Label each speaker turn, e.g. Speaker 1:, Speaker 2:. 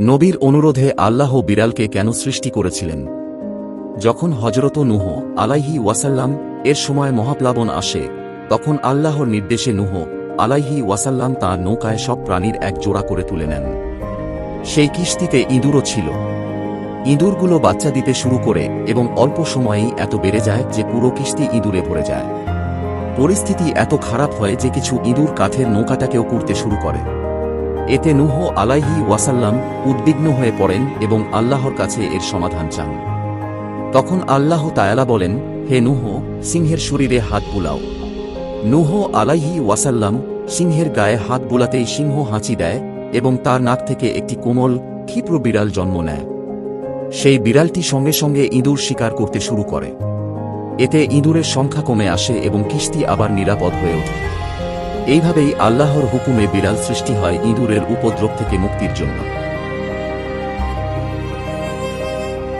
Speaker 1: নবীর অনুরোধে আল্লাহ বিড়ালকে কেন সৃষ্টি করেছিলেন? যখন হজরত নুহ আলাইহি ওয়াসাল্লাম এর সময় মহাপ্লাবন আসে, তখন আল্লাহর নির্দেশে নুহ আলাইহি ওয়াসাল্লাম তাঁর নৌকায় সব প্রাণীর এক জোড়া করে তুলে নেন। সেই কিস্তিতে ইঁদুরও ছিল। ইঁদুরগুলো বাচ্চা দিতে শুরু করে এবং অল্প সময়েই এত বেড়ে যায় যে পুরো কিস্তি ইঁদুরে ভরে যায়। পরিস্থিতি এত খারাপ হয় যে কিছু ইঁদুর কাঠের নৌকাটাকেও কুড়তে শুরু করে। এতে নুহ আলাইহি ওয়াসাল্লাম উদ্বিগ্ন হয়ে পড়েন এবং আল্লাহর কাছে এর সমাধান চান। তখন আল্লাহ তায়ালা বলেন, হে নুহ, সিংহের শরীরে হাত বুলাও। নুহ আলাইহি ওয়াসাল্লাম সিংহের গায়ে হাত বুলাতেই সিংহ হাঁচি দেয় এবং তার নাক থেকে একটি কোমল, ক্ষিপ্র বিড়াল জন্ম নেয়। সেই বিড়ালটি সঙ্গে সঙ্গে ইঁদুর শিকার করতে শুরু করে। এতে ইঁদুরের সংখ্যা কমে আসে এবং কিস্তি আবার নিরাপদ হয়ে ওঠে। এইভাবেই আল্লাহর হুকুমে বিড়াল সৃষ্টি হয় ইঁদুরের উপদ্রব থেকে মুক্তির জন্য।